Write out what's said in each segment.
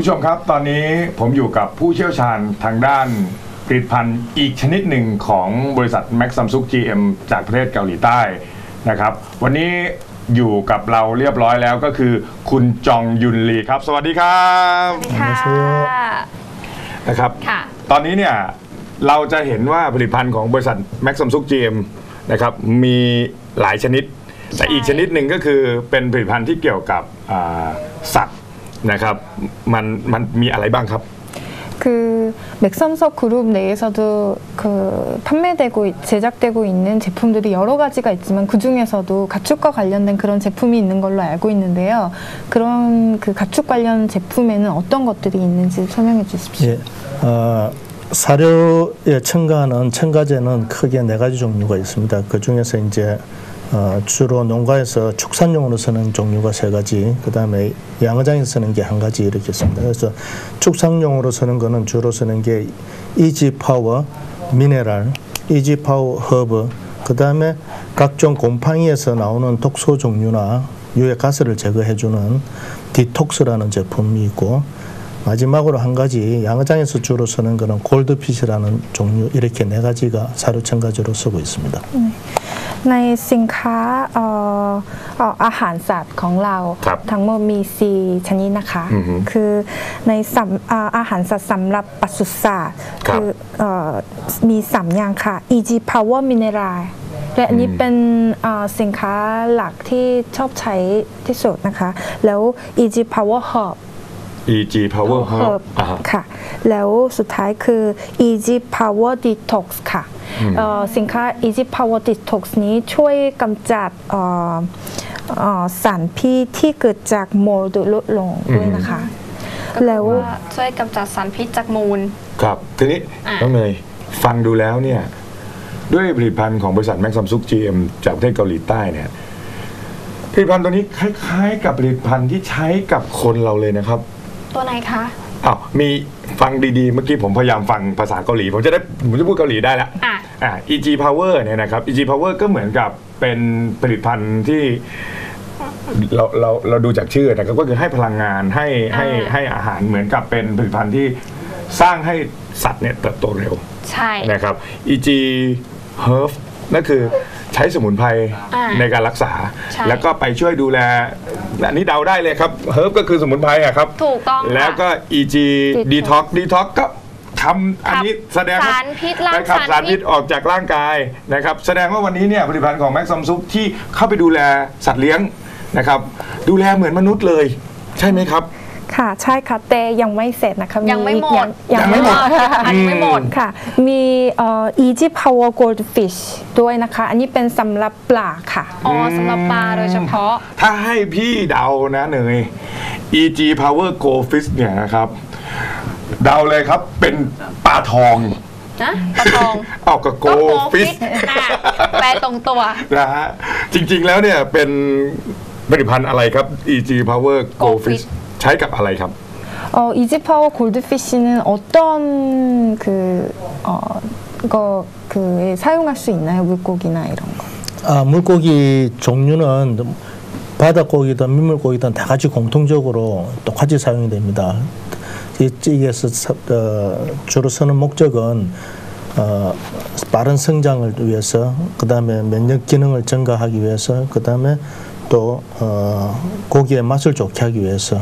คุณผู้ชมครับ ตอนนี้ผมอยู่กับผู้เชี่ยวชาญทางด้านผลิตภัณฑ์อีกชนิดหนึ่งของบริษัท Max Samsung GM จากประเทศเกาหลีใต้นะครับ วันนี้อยู่กับเราเรียบร้อยแล้วก็คือ คุณจองยุนลีครับ สวัสดีครับค่ะนะครับค่ะตอนนี้เนี่ยเราจะเห็นว่าผลิตภัณฑ์ของบริษัท Max Samsung GM นะครับมีหลายชนิด แต่อีกชนิดหนึ่งก็คือเป็นผลิตภัณฑ์ที่เกี่ยวกับอ่าสัตว์ นะครับมันมันมีอะไรบ้างครับ 그 맥삼석 그룹 내에서도 그 판매되고 있- 제작되고 있는 제품들이 여러 가지가 있지만 그 중에서도 가축과 관련된 그런 제품이 있는 걸로 알고 있는데요. 그런 그 가축 관련 제품에는 어떤 것들이 있는지 설명해 주십시오. 예, 어, 사료에 첨가하는 첨가제는 크게 네 가지 종류가 있습니다. 그 중에서 이제 어, 주로 농가에서 축산용으로 쓰는 종류가 세 가지, 그 다음에 양어장에서 쓰는 게 한 가지 이렇게 있습니다. 그래서 축산용으로 쓰는 거는 주로 쓰는 게 이지 파워, 미네랄, 이지 파워 허브, 그 다음에 각종 곰팡이에서 나오는 독소 종류나 유해 가스를 제거해주는 디톡스라는 제품이 있고 마지막으로 한 가지 양어장에서 주로 쓰는 거는 골드핏이라는 종류 이렇게 네 가지가 사료 첨가제로 쓰고 있습니다. ในสินค้าเอ่อเอ่ออาหารสัตว์ของเราครับทั้งหมดมี4ชนิดนะคะอือฮึคือในสำอ่าอาหารสัตว์สำหรับปศุสัตว์ครับเอ่อมี3อย่างค่ะ EG Power Mineral และอันนี้เป็นเอ่อสินค้าหลักที่ชอบใช้ที่สุดนะคะ แล้ว EG Power Herb EG Power Hub Herb อ่าฮะค่ะ แล้วสุดท้ายคือ Easy Power Detox ค่ะเอ่อ สินค้า Easy Power Detox นี้ช่วยกำจัดเอ่อเอ่อสารพิษที่เกิดจากโมลด์ลดลงด้วยนะคะก็คือแล้วว่าช่วยกำจัดสารพิษจากมูล ครับ ทีนี้อะน้องเนยฟังดูแล้วเนี่ยด้วยผลิตภัณฑ์ของบริษัท Max Samsung GM จากประเทศเกาหลีใต้เนี่ยผลิตภัณฑ์ตัวนี้คล้าย ๆ กับผลิตภัณฑ์ที่ใช้กับคนเราเลยนะครับ ตัวไหนคะ อ้าวมีฟังดีๆ เมื่อกี้ผมพยายามฟังภาษาเกาหลี ผมจะได้ผมจะพูดเกาหลีได้แล้วอะ อ่า EG Power เนี่ยนะครับ EG Power ก็เหมือนกับเป็นผลิตภัณฑ์ที่เราเราเราดูจากชื่อนะครับก็คือให้พลังงานให้ให้อ่า ให้อาหารเหมือนกับเป็นผลิตภัณฑ์ที่สร้างให้สัตว์เนี่ยเติบโตเร็ว ใช่ นะครับ EG Herb นั่นคือ ใช้สมุนไพรอ่าในการรักษา ใช่แล้วก็ไปช่วยดูแล อันนี้เดาได้เลยครับ Herb ก็คือสมุนไพรอะครับถูกต้องค่ะแล้วก็ EG Detox Detox ก็ทำอันนี้แสดงว่าสารพิษล้างไปขับสารสารพิพิษษออกจากร่างกายนะครับ แสดงว่าวันนี้เนี่ยผลิตภัณฑ์ของแม็กซัมซุปที่เข้าไปดูแลสัตว์เลี้ยงนะครับ ดูแลเหมือนมนุษย์เลย ใช่ไหมครับ ค่ะใช่ค่ะแต่ยังไม่เสร็จนะคะยังไม่หมดยังไม่หมดอันไม่หมดค่ะ มีเอ่อ Easy Power Goldfish ด้วยนะคะ อันนี้เป็นสำหรับปลาค่ะอ๋อสำหรับปลาโดยเฉพาะ ถ้าให้พี่เดานะเนย EG Power Go Fish เนี่ยนะครับ เดาเลยครับเป็นปลาทองนะปลาทองเอากับโกก็โกฟิฟิชชอะแปลตรงตัวนะฮะจริงๆแล้วเนี่ยเป็นผลิตภัณฑ์อะไรครับ EG Power Go Go Fish Fish ใช้กับอะไรครับ 어, 이지 파워 골드피쉬는 어떤 그, 어, 거, 그, 사용할 수 있나요? 물고기나 이런 거. 아, 물고기 종류는 바닷고기든 민물고기든 다 같이 공통적으로 똑같이 사용이 됩니다. 이 찌개에서 사- 어, 주로 쓰는 목적은 어, 빠른 성장을 위해서, 그 다음에 면역 기능을 증가하기 위해서, 그 다음에 또 어, 고기의 맛을 좋게 하기 위해서,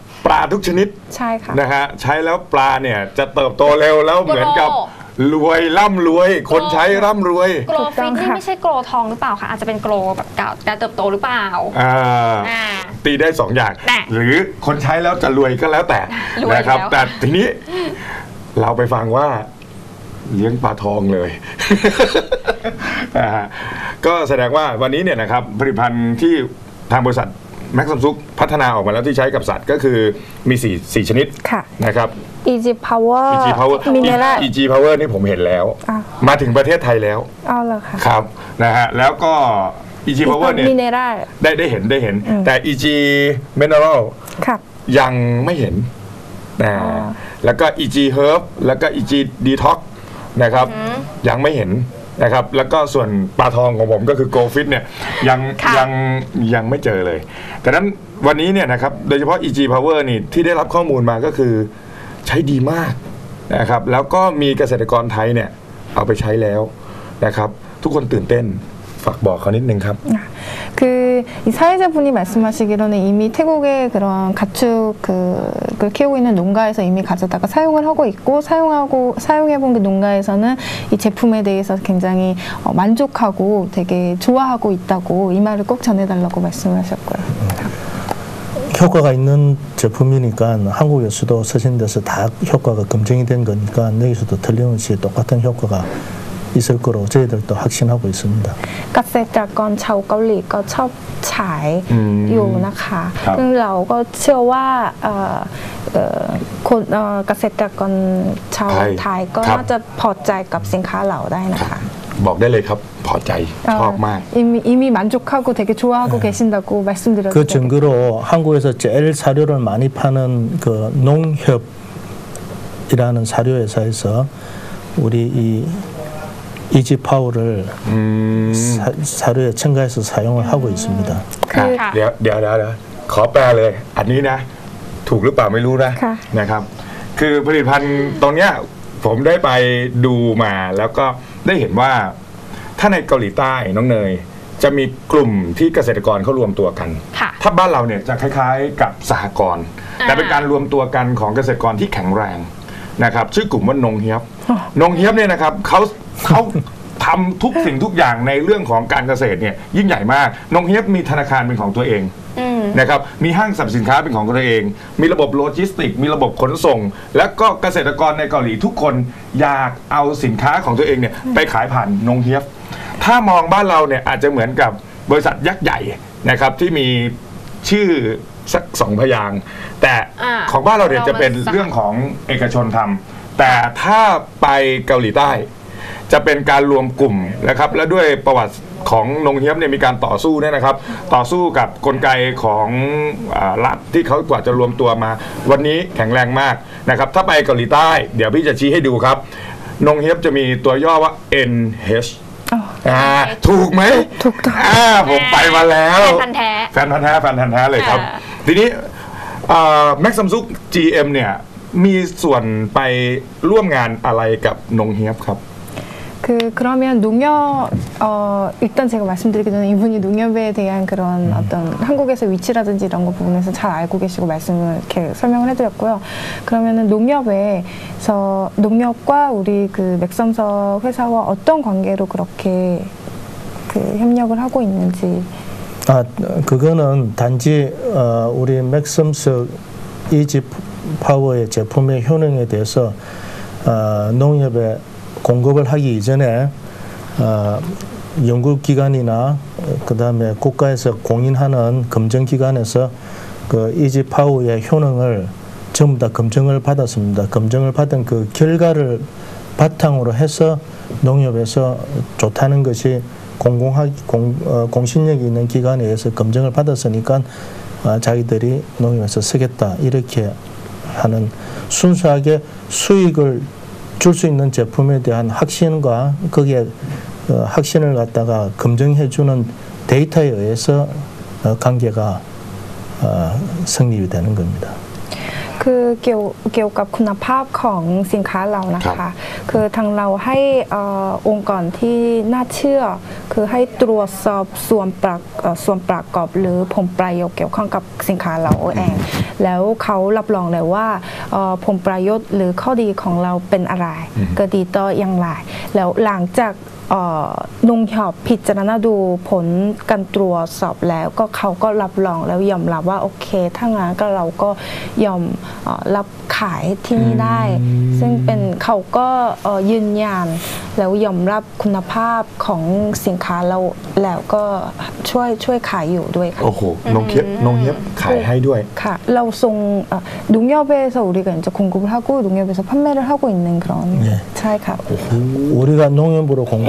ปลาทุกชนิดใช่ค่ะ นะฮะใช้แล้วปลาเนี่ยจะเติบโตเร็วแล้วเหมือนกับรวยร่ำรวย คนใช้ร่ำรวย โกลถูกต้ฟิองตนี่ค่ะ ไม่ใช่โกลทองหรือเปล่าคะอาจจะเป็นโกลแบบการการเติบโตหรือเปล่า อ่า อ่า ตีได้สองอย่างแต่หรือคนใช้แล้วจะรวยก็แล้วแต่รวยนะครับ แล้ว แต่ทีนี้เราไปฟังว่าเลี้ยงปลาทองเลย นะฮะก็แสดงว่าวันนี้เนี่ยนะครับผลิตภัณฑ์ที่ทางบริษัท แม็กซัมซุกพัฒนาออกมาแล้วที่ใช้กับสัตว์ก็คือมี4 4ชนิดค่ะนะครับ Easy Power EG Power Mineral EG Power นี่ผมเห็นแล้ว อะ มาถึงประเทศไทยแล้วเอาละค่ะครับนะฮะแล้วก็ EG Power เนี่ยมิเนรัลได้ได้เห็นได้เห็น แต่ EG Mineral ค่ะ ยังไม่เห็นนะอ๋อแล้วก็ EG Herb แล้วก็ EG Detox นะครับ ยังไม่เห็น นะครับแล้วก็ส่วนปลาทองของผมก็คือ Go Fit เนี่ยยังค่ะยังยังไม่เจอเลย แต่นั้นวันนี้เนี่ยนะครับโดยเฉพาะ EG Power นี่ที่ได้รับข้อมูลมาก็คือใช้ดีมากนะครับแล้วก็มีเกษตรกรไทยเนี่ยเอาไปใช้แล้วนะครับทุกคนตื่นเต้นฝากบอกเขานิดนึงครับ 그이 사회자분이 말씀하시기로는 이미 태국의 그런 가축 그걸 키우고 있는 농가에서 이미 가져다가 사용을 하고 있고 사용하고 사용해본 그 농가에서는 이 제품에 대해서 굉장히 어, 만족하고 되게 좋아하고 있다고 이 말을 꼭 전해달라고 말씀하셨고요. 효과가 있는 제품이니까 한국에서도 서신돼서 다 효과가 검증이 된 거니까 여기서도 틀림없이 똑같은 효과가 있을 거로 저희들도 확신하고 있습니다. เกษตรกรชาวเกาหลีก็ชอบฉาย อืม อยู่นะคะ ครับ ซึ่งเราก็เชื่อว่าเอ่อเอ่อคนเอ่อเกษตรกรชาว ไทย ไทยก็ ครับ น่าจะพอใจกับสินค้าเราได้นะคะ บอกได้เลยครับ พอใจชอบมาก 어, 이미 이미 만족하고 되게 좋아하고 계신다고 말씀드렸어요. 그 증거로 한국에서 제일 사료를 많이 파는 그 농협이라는 사료 회사에서 우리 이 이지 파워를 อืม 사, 사료에 첨가해서 사용을 하고 있습니다. คือ ค่ะ เดี๋ยวเดี๋ยวเดี๋ยวเดี๋ยวขอแปลเลย อันนี้นะ ถูกหรือเปล่าไม่รู้นะ ค่ะ นะครับ คือผลิตภัณฑ์ตรงเนี้ยผมได้ไปดูมาแล้วก็ได้เห็นว่า ถ้าในเกาหลีใต้น้องเนย จะมีกลุ่มที่เกษตรกรเขารวมตัวกัน ค่ะ ถ้าบ้านเราเนี่ยจะคล้ายๆกับสหกรณ์ อ่า แต่เป็นการรวมตัวกันของเกษตรกรที่แข็งแรงนะครับ ชื่อกลุ่มว่านงเฮียบ นงเฮียบเนี่ยนะครับเขา เขาทำทุกสิ่งทุกอย่างในเรื่องของการเกษตรเนี่ยยิ่งใหญ่มากนงเฮียบมีธนาคารเป็นของตัวเองอืม นะครับ มีห้างสรรพสินค้าเป็นของตัวเอง มีระบบโลจิสติก มีระบบขนส่ง และก็เกษตรกรในเกาหลีทุกคนอยากเอาสินค้าของตัวเองเนี่ยไปขายผ่านนงเฮียบ ถ้ามองบ้านเราเนี่ยอาจจะเหมือนกับบริษัทยักษ์ใหญ่นะครับที่มีชื่อสักสองพยางค์แต่อ่าของบ้านเราเนี่ยจะเป็นเรามาเรื่องของเอกชนทำแต่ถ้าไปเกาหลีใต้ จะเป็นการรวมกลุ่มนะครับ และด้วยประวัติของนงเฮียบเนี่ยมีการต่อสู้เนี่ยนะครับ ต่อสู้กับกลไกของอารัฐที่เขากว่าจะรวมตัวมา วันนี้แข็งแรงมากนะครับ ถ้าไปเกาหลีใต้ เดี๋ยวพี่จะชี้ให้ดูครับ นงเฮียบจะมีตัวย่อว่า NH อ๋ออ่าถูกไหมถูกต้องอ่าผมไปมาแล้วแฟนพันธุ์แท้แฟนพันธ์แท้แฟนพันธ์แท้เลยครับค่ะทีนี้แม็กซัมซุก GM เนี่ยมีส่วนไปร่วมงานอะไรกับนงเฮียบครับ 그 그러면 농협 어 일단 제가 말씀드리기 전에 이분이 농협에 대한 그런 어떤 한국에서 위치라든지 이런 거 부분에서 잘 알고 계시고 말씀을 이렇게 설명을 해드렸고요. 그러면은 농협에서 농협과 우리 그 맥섬석 회사와 어떤 관계로 그렇게 그 협력을 하고 있는지 아, 그거는 단지 어, 우리 맥섬스 이지 파워의 제품의 효능에 대해서 어, 농협에 공급을 하기 이전에 어, 연구기관이나 그 다음에 국가에서 공인하는 검증기관에서 그 이지 파워의 효능을 전부 다 검증을 받았습니다. 검증을 받은 그 결과를 바탕으로 해서 농협에서 좋다는 것이 공공하 공, 어, 공신력이 있는 기관에 의해서 검증을 받았으니까 어, 자기들이 농협에서 쓰겠다 이렇게 하는 순수하게 수익을 줄 수 있는 제품에 대한 확신과 거기에 어, 확신을 갖다가 검증해주는 데이터에 의해서 어, 관계가 어, 성립이 되는 겁니다. คือเกี่ยวเกี่ยวกับคุณภาพของสินค้าเรานะครัคะบคือทางเราให้เออองค์กรที่น่าเชื่อ คือให้ตรวจสอบส่วนประเอ่อส่วนประกอบหรือผลประโยชน์เกี่ยวข้องกับสินค้าเราเอง แล้วเขารับรองเลยว่าเอ่อผลประโยชน์หรือข้อดีของเราเป็นอะไรก็ดีต่ออย่างไรแล้วหลังจากเอ่อ นุงหอบพิจารณาดูผลการตรวจสอบแล้วก็เขาก็รับรองแล้วยอมรับว่าโอเค ถ้างั้นก็เราก็ยอมเอ่อรับขายที่นี่ได้ ซึ่งเป็นเขาก็เอ่อยืนยันแล้วยอมรับคุณภาพของสินค้าเราแล้วก็ช่วยช่วยขายอยู่ด้วยค่ะ โอ้โหน้องเทียบน้องเทียบขายให้ด้วย ค่ะ,เรา송 아, 농협에서 우리가 이제 공급을 하고 농협에서 판매를 하고 있는 그런 네. 차이가 우리가 농협으로 공급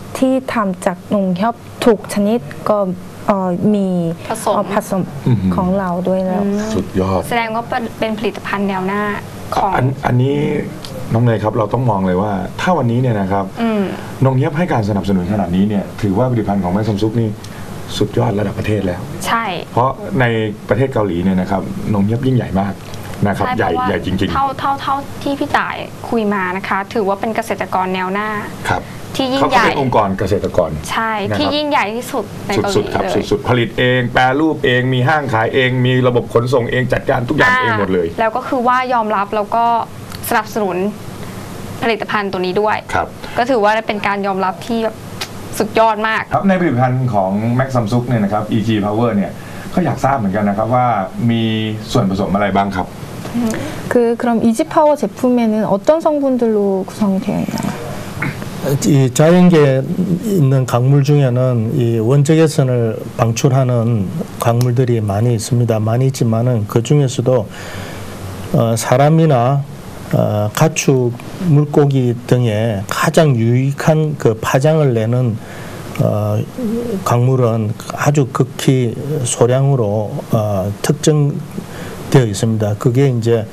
ที่ทำจากนงยับทุกชนิดก็เอ่อมีผสมเอ่อผสมของเราด้วยแล้ว สุดยอด แสดงว่าเป็นเป็นผลิตภัณฑ์แนวหน้าของอันอันนี้น้องเนยครับเราต้องมองเลยว่า ถ้าวันนี้เนี่ยนะครับอืมน้องเทียบให้การสนับสนุนขนาดนี้เนี่ยถือว่าผลิตภัณฑ์ของแม่ซัมซุกนี่สุดยอดระดับประเทศแล้ว ใช่ เพราะในประเทศเกาหลีเนี่ยนะครับนมเทียบยิ่งใหญ่มากนะครับใช่ใหญ่เพราะว่าใหญ่จริงเท่าเท่าเท่าที่พี่ต่ายคุยมานะคะ ถือว่าเป็นเกษตรกรแนวหน้าๆครับ ที่ยิ่ง เขา ให ก็ ญ่ เป็นองค์กรเกษตรกร ใช่ นะครับ ที่ยิ่งใหญ่ที่สุดในเกาห สุ ลี ดๆครับ เลย สุดๆผลิตเอง แปรรูปเองมีห้างขายเอง มีระบบขนส่งเองจัดการทุกอย่างเองหมดเลย แล้วก็คือว่ายอมรับแล้วก็สนับสนุนผลิตภัณฑ์ตัวนี้ด้วย ครับ ก็ถือว่าเป็นการยอมรับที่แบบสุดยอดมาก ครับในผลิตภัณฑ์ของ Max Samsung เนี่ยนะครับ EG Power เนี่ยก็อยากทราบเหมือนกันนะครับว่ามีส่วนผสมอะไรบ้างครับ 그 그럼 이지파워 제품에는 어떤 성분들로 구성이 되어 있나요? 이 자연계에 있는 강물 중에는 이 원적외선을 방출하는 강물들이 많이 있습니다. 많이 있지만은 그 중에서도 어, 사람이나 어, 가축, 물고기 등에 가장 유익한 그 파장을 내는 어, 강물은 아주 극히 소량으로 어, 특정되어 있습니다. 그게 이제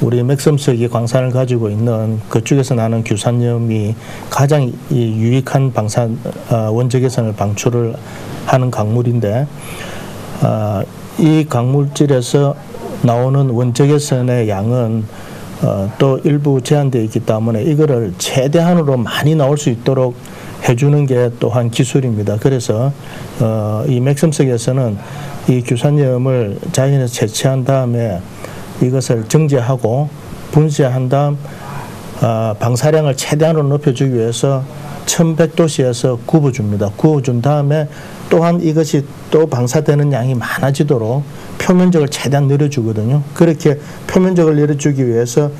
우리 맥섬석이 광산을 가지고 있는 그쪽에서 나는 규산염이 가장 이 유익한 방산 어, 원적외선을 방출을 하는 강물인데 어, 이 강물질에서 나오는 원적외선의 양은 어, 또 일부 제한되어 있기 때문에 이거를 최대한으로 많이 나올 수 있도록 해주는 게 또한 기술입니다. 그래서 어, 이 맥섬석에서는 이 규산염을 자연에서 채취한 다음에 이것을 정제하고 분쇄한 다음 어, 방사량을 최대한으로 높여주기 위해서 1100도씨에서 구워줍니다. 구워준 다음에 또한 이것이 또 방사되는 양이 많아지도록 표면적을 최대한 내려주거든요. 그렇게 표면적을 내려주기 위해서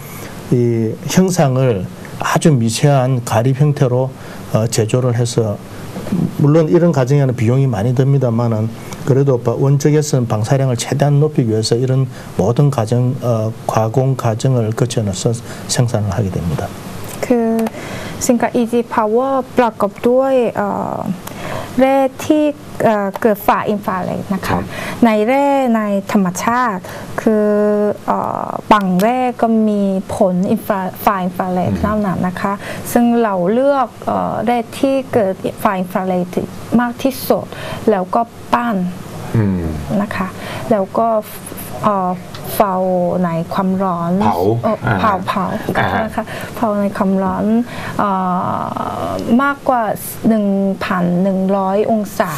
이 형상을 아주 미세한 가립 형태로 어, 제조를 해서 물론 이런 과정에는 비용이 많이 듭니다만은 그래도 바- 원적외선 방사량을 최대한 높이기 위해서 이런 모든 과정 어, 가공 과정을 거쳐서 생산을 하게 됩니다. คือสินค้า Easy Power ประกอบด้วยเอ่อแร่ที่เอ่อเกิดฝ่าอินฟราเรดนะ ครั คะ บ ในแร่ในธรรมชาติ คือเอ่อบางแร่ก็มีผลอินฟราฝ่าอินฟราเรดเท่านั้นนะคะ ซึ่งเราเลือกเอ่อแร่ที่เกิดฝ่าอินฟราเรดมากที่สุด แล้วก็ ปั้นอืมนะคะแล้วก็เอ่อเฝ้าในความร้อนเผาเอ่ออ่าเผาเผาอ่าฮะนะคะเผาในความร้อนเอ่อมากกว่า 1,100 องศา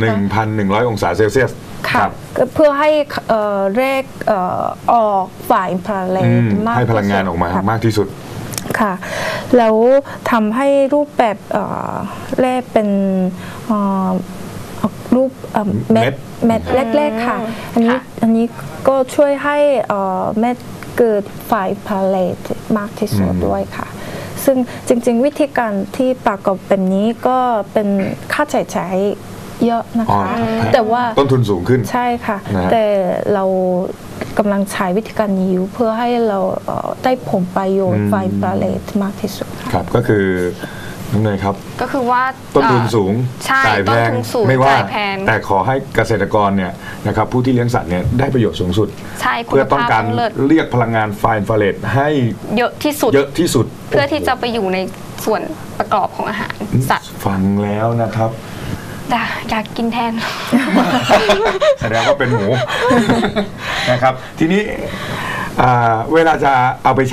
หนึ่งพันหนึ่งร้อยองศาเซลเซียสค่ะก็เพื่อให้เอ่อเลขเอ่อออกฝ่ายอินฟราเรอืดมมากให้พลังงานออกมาค่ะมากที่สุดค่ะแล้วทำให้รูปแบบเอ่อแรกเป็นเอ่อ รูปเอ่อเม็ดเม็ดเล็กๆค่ะ อันนี้ค่ะอันนี้ก็ช่วยให้เอ่อเม็ดเกิดไฟพาเลตมากที่สุดอืมด้วยค่ะ ซึ่งจริง ๆ วิธีการที่ประกอบแบบนี้ก็เป็นค่าใช้จ่ายเยอะนะอ๋อคะครับแต่ว่าต้นทุนสูงขึ้นใช่ค่ะนะฮะแต่เรากำลังใช้วิธีการนี้อยู่เพื่อให้เราเอ่อได้ผลประโยชน์ไฟปลาเลตมากที่สุดค่ะครับก็คือ น้องเนยครับ ก็คือว่าต้นทุนเอ่อสูงใช่จ่ายแพต้นงทุนสูงไม่ว่าจ่ายแพงแต่ขอให้เกษตรกรเนี่ยนะครับผู้ที่เลี้ยงสัตว์เนี่ยได้ประโยชน์สูงสุดใช่คุเพื่อณต้องภาพการต้องเลิศเรียกพลังงานไฟอินฟราเรดให้เยอะที่สุดเยอะที่สุด เพื่อที่จะไปอยู่ในส่วนประกอบของอาหารสัตว์ฟังแล้วนะครับแต่อยากกินแทนแสดงว่าเป็นหมูนะครับ ทีนี้อ่าเวลาจะเอาไปใช้